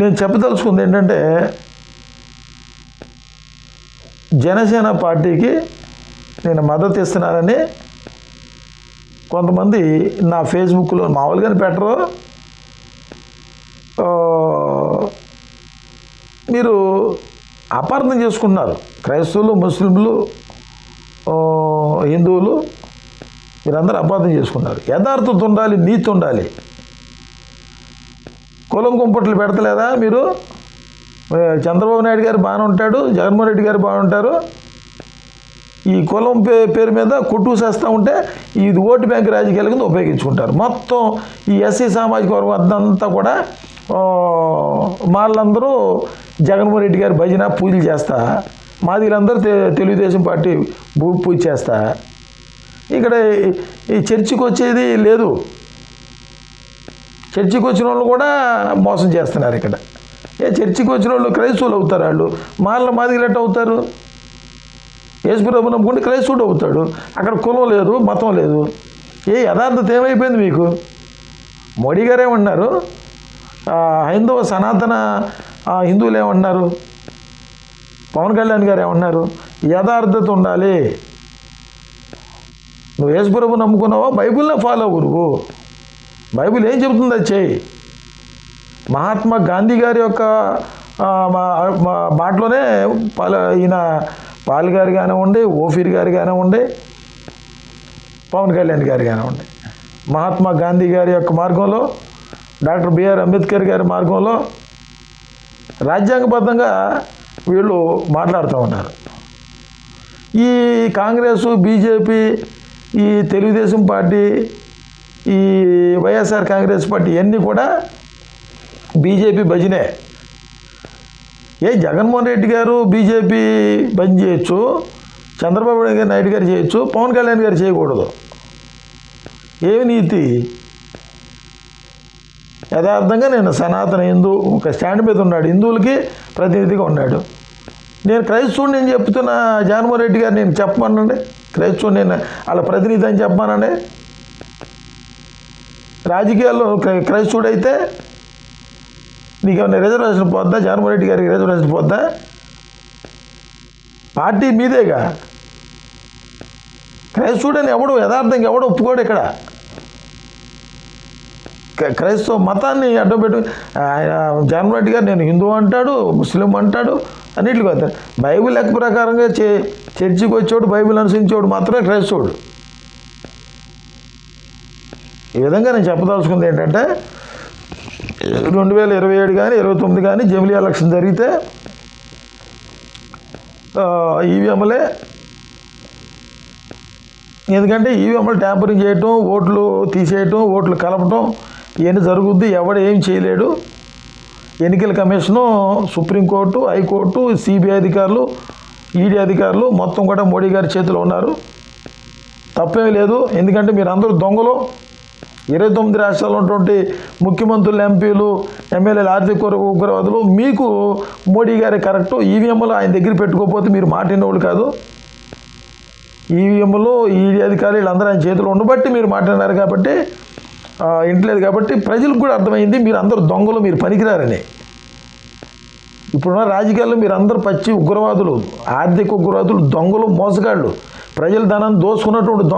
నేను చెప్పదలుచుకుంది ఏంటంటే జనసేన పార్టీకి నేను మద్దతు ఇస్తున్నానని కొంతమంది నా ఫేస్బుక్లో మామూలుగానే పెట్టరు. మీరు అపార్థం చేసుకున్నారు క్రైస్తవులు ముస్లింలు హిందువులు మీరందరూ అపార్థం చేసుకున్నారు యథార్థత ఉండాలి నీతి ఉండాలి. కులం కుంపట్లు పెడతలేదా మీరు? చంద్రబాబు నాయుడు గారు బాగానే ఉంటాడు జగన్మోహన్ రెడ్డి గారు బాగుంటారు ఈ కులం పే పేరు మీద కొట్టు చేస్తూ ఉంటే ఇది ఓటు బ్యాంక్ రాజకీయాల కింద ఉపయోగించుకుంటారు. మొత్తం ఈ ఎస్సీ సామాజిక వర్గం అంతా కూడా వాళ్ళందరూ జగన్మోహన్ రెడ్డి గారి భజన పూజలు చేస్తా మాదిలందరూ తె- తెలుగుదేశం పార్టీ భూ పూజ చేస్తా. ఇక్కడ ఈ చర్చికి వచ్చేది లేదు. చర్చికి వచ్చిన వాళ్ళు కూడా మోసం చేస్తున్నారు ఇక్కడ. ఏ చర్చికి వచ్చిన వాళ్ళు క్రైస్తవులు అవుతారు వాళ్ళు. మాళ్ళ మాదిగలు అవుతారు? యేసుప్రభు నమ్ముకుంటే క్రైస్తవుడు అవుతాడు. అక్కడ కులం లేదు మతం లేదు. ఏ యథార్థత ఏమైపోయింది మీకు? మోడీ గారు ఏమన్నారు? హైందవ సనాతన హిందువులు ఏమన్నారు? పవన్ కళ్యాణ్ గారు ఏమన్నారు? యథార్థత ఉండాలి. నువ్వు యేసుప్రభు నమ్ముకున్నావా? బైబిల్నే ఫాలో అవ్వరు బైబిల్ ఏం చెబుతుంది అది చేయి? మహాత్మా గాంధీ గారి యొక్క మా- మాటలోనే పాల ఈయన పాల్ గారు కానివ్వండి ఓఫీర్ గారు కానివ్వండి పవన్ కళ్యాణ్ గారు కానివ్వండి మహాత్మా గాంధీ గారి యొక్క మార్గంలో డాక్టర్ బిఆర్ అంబేద్కర్ గారి మార్గంలో రాజ్యాంగబద్ధంగా వీళ్ళు మాట్లాడుతూ ఉన్నారు. ఈ కాంగ్రెస్ బీజేపీ ఈ తెలుగుదేశం పార్టీ ఈ వైఎస్ఆర్ కాంగ్రెస్ పార్టీ ఇవన్నీ కూడా బీజేపీ భజనే. ఏ జగన్మోహన్ రెడ్డి గారు బీజేపీ బంద్ చేయొచ్చు చంద్రబాబు నాయుడు గారు చేయొచ్చు పవన్ కళ్యాణ్ గారు చేయకూడదు. ఏమి నీతి? యథార్థంగా నేను సనాతన హిందూ ఒక స్టాండ్ మీద ఉన్నాడు. హిందువులకి ప్రతినిధిగా ఉన్నాడు. నేను క్రైస్తవుడు నేను చెప్తున్న జగన్మోహన్ రెడ్డి గారు నేను చెప్పమనండి. క్రైస్తవుడు నేను వాళ్ళ ప్రతినిధి అని చెప్పమనండి. రాజకీయాల్లో క్రై- క్రైస్తవుడు అయితే నీకేమైనా రిజర్వేషన్ పోద్దా? జగన్మోహన్ రెడ్డి గారికి రిజర్వేషన్ పోద్దా? పార్టీ మీదేగా? క్రైస్తవుడని ఎవడు యథార్థంగా ఎవడు ఒప్పుకోడు ఇక్కడ? క్రైస్తవ మతాన్ని అడ్డం పెట్టు ఆయన జగన్మోహన్ రెడ్డి గారు నేను హిందూ అంటాడు ముస్లిం అంటాడు అన్నింటికి వస్తాడు బైబిల్ లెక్క ప్రకారంగా చే చర్చికి వచ్చేవాడు బైబిల్ అనుసరించేవాడు మాత్రమే క్రైస్తవుడు. ఈ విధంగా నేను చెప్పదలుచుకుంది ఏంటంటే రెండు వేల ఇరవై ఏడు కానీ ఇరవై తొమ్మిది కానీ జమిలీ ఎలక్షన్ జరిగితే ఈవీఎంలే ఎందుకంటే ఈవీఎంలు ట్యాంపరింగ్ చేయటం ఓట్లు తీసేయటం ఓట్లు కలపటం ఇవన్నీ జరుగుద్ది ఎవడు ఏం చేయలేడు. ఎన్నికల commission supreme court high court CBI అధికారులు ఈడీ అధికారులు మొత్తం కూడా మోడీ గారి చేతిలో ఉన్నారు. తప్పేం లేదు ఎందుకంటే మీరు అందరూ దొంగలు. ఇరవై తొమ్మిది రాష్ట్రాల్లో ఉన్నటువంటి ముఖ్యమంత్రులు ఎంపీలు ఎమ్మెల్యేలు ఆర్థిక ఉగ్రవాదులు మీకు మోడీ గారి కరెక్ట్ ఈవీఎంలు ఆయన దగ్గర పెట్టుకోకపోతే మీరు మాటినోళ్ళు కాదు. ఈవీఎంలు ఈడీ అధికారులు వీళ్ళందరూ ఆయన చేతిలో ఉండబట్టి మీరు మాట్లాడినారు కాబట్టి ఇంటలేదు కాబట్టి ప్రజలకు కూడా అర్థమైంది మీరు అందరూ దొంగలు మీరు పనికిరారని. ఇప్పుడున్న రాజకీయాల్లో మీరు అందరూ పచ్చి ఉగ్రవాదులు ఆర్థిక ఉగ్రవాదులు దొంగలు మోసగాళ్ళు. ప్రజల ధనాన్ని దోసుకున్నటువంటి దొంగ